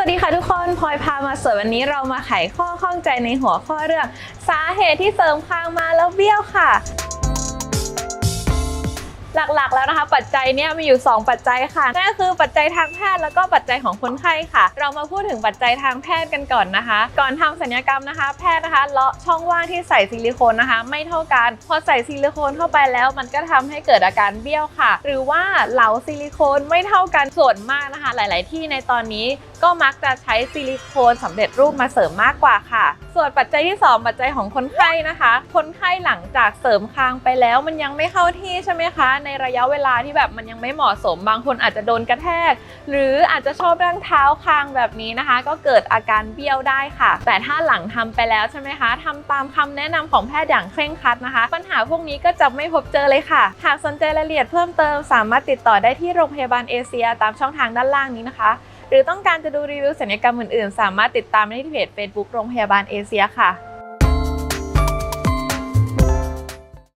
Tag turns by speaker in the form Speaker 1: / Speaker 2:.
Speaker 1: สวัสดีค่ะทุกคนพลอยพามาสวยวันนี้เรามาไขข้อข้องใจในหัวข้อเรื่อง สาเหตุที่เสริมคางมาแล้วเบี้ยวค่ะ หลักๆแล้วนะคะ ปัจจัยเนี่ยมีอยู่ 2 ปัจจัยค่ะนั่นก็คือปัจจัยทางแพทย์แล้วก็ปัจจัยของคนไข้ค่ะ เรามาพูดถึงปัจจัยทางแพทย์กันก่อนนะคะ ก่อนทำศัลยกรรมนะคะ แพทย์นะคะเลาะช่องว่างที่ใส่ซิลิโคนนะคะ ไม่เท่ากัน พอใส่ซิลิโคนเข้าไปแล้ว มันก็ทำให้เกิดอาการเบี้ยวค่ะ หรือว่าเหลาซิลิโคนไม่เท่ากันส่วนมากนะคะ หลาย ๆ ที่ในตอนนี้ก็มักจะใช้ซิลิโคนสำเร็จรูปมาเสริมมากกว่าค่ะ ส่วนปัจจัยที่ 2 ปัจจัยของคนไข้นะคะ คนไข้หลังจากเสริมคางไปแล้วมันยังไม่เข้าที่ใช่ไหมคะ ในระยะเวลาที่แบบมันยังไม่เหมาะสม บางคนอาจจะโดนกระแทก หรืออาจจะชอบนั่งเท้าคางแบบนี้นะคะ ก็เกิดอาการเบี้ยวได้ค่ะ แต่ถ้าหลังทำไปแล้วใช่ไหมคะทำตามคำแนะนำของแพทย์อย่างเคร่งครัดนะคะ ปัญหาพวกนี้ก็จะไม่พบเจอเลยค่ะ หากสนใจรายละเอียดเพิ่มเติมสามารถติดต่อได้ที่โรงพยาบาลเอเชีย ตามช่องทางด้านล่างนี้นะคะ หรือต้องการจะดูรีวิวศัลยกรรมอื่นๆ สามารถติดตามได้ที่เพจ Facebook โรงพยาบาลเอเชียค่ะ